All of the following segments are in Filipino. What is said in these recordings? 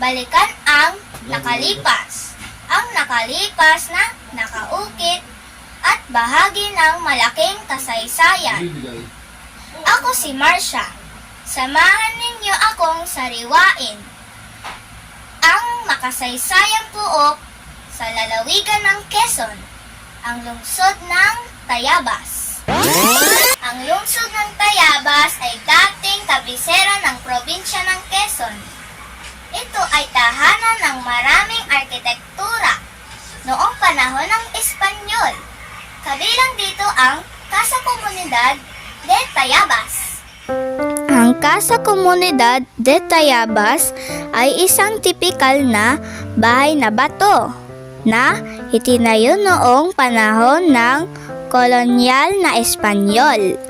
balikan ang nakalipas. Ang nakalipas na nakaukit at bahagi ng malaking kasaysayan. Ako si Marsha. Samahan ninyo akong sariwain. Ang makasaysayang puok sa lalawigan ng Quezon, ang lungsod ng Tayabas. Ang lungsod ng Tayabas Quezon. Ito ay tahanan ng maraming arkitektura noong panahon ng Espanyol. Kabilang dito ang Casa Comunidad de Tayabas. Ang Casa Comunidad de Tayabas ay isang tipikal na bahay na bato na itinayo noong panahon ng kolonyal na Espanyol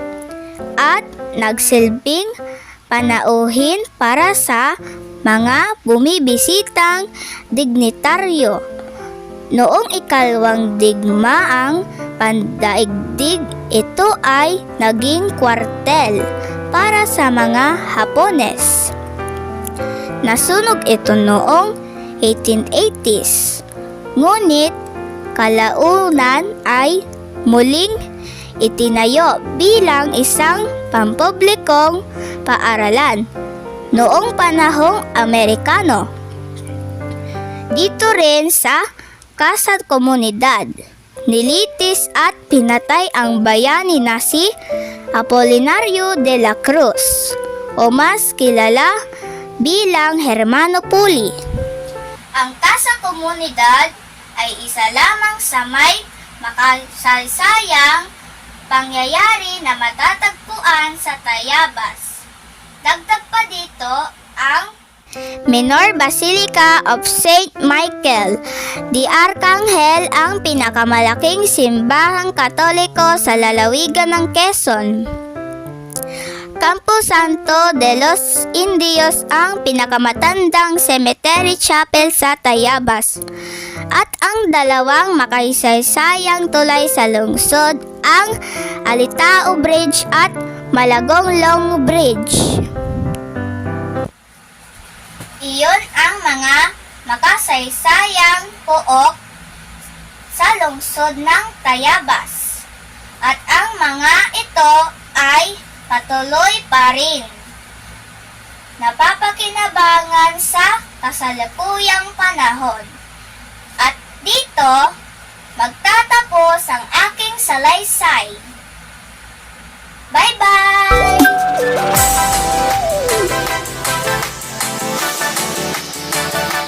at nagsilbing panauhin para sa mga bumibisitang dignitaryo. Noong ikalawang digmaang pandaigdig, ito ay naging kwartel para sa mga Hapones. Nasunog ito noong 1880s. Ngunit kalaunan ay muling itinayo bilang isang pampublikong paaralan noong panahong Amerikano. Dito rin sa Casa Comunidad, nilitis at pinatay ang bayani na si Apolinario de la Cruz o mas kilala bilang Hermano Puli. Ang Casa Comunidad ay isa lamang sa may makasaysayang pangyayari na matatagpuan sa Tayabas. Dito ang Minor Basilica of St. Michael, di Arcangel ang pinakamalaking simbahang katoliko sa lalawigan ng Quezon. Campo Santo de los Indios ang pinakamatandang cemetery chapel sa Tayabas. At ang dalawang makaisaysayang tulay sa lungsod ang Alitao Bridge at Malagong Long Bridge. Iyon ang mga makasaysayang pook sa lungsod ng Tayabas. At ang mga ito ay patuloy pa rin. Napapakinabangan sa kasalukuyang panahon. At dito, magtatapos ang aking salaysay.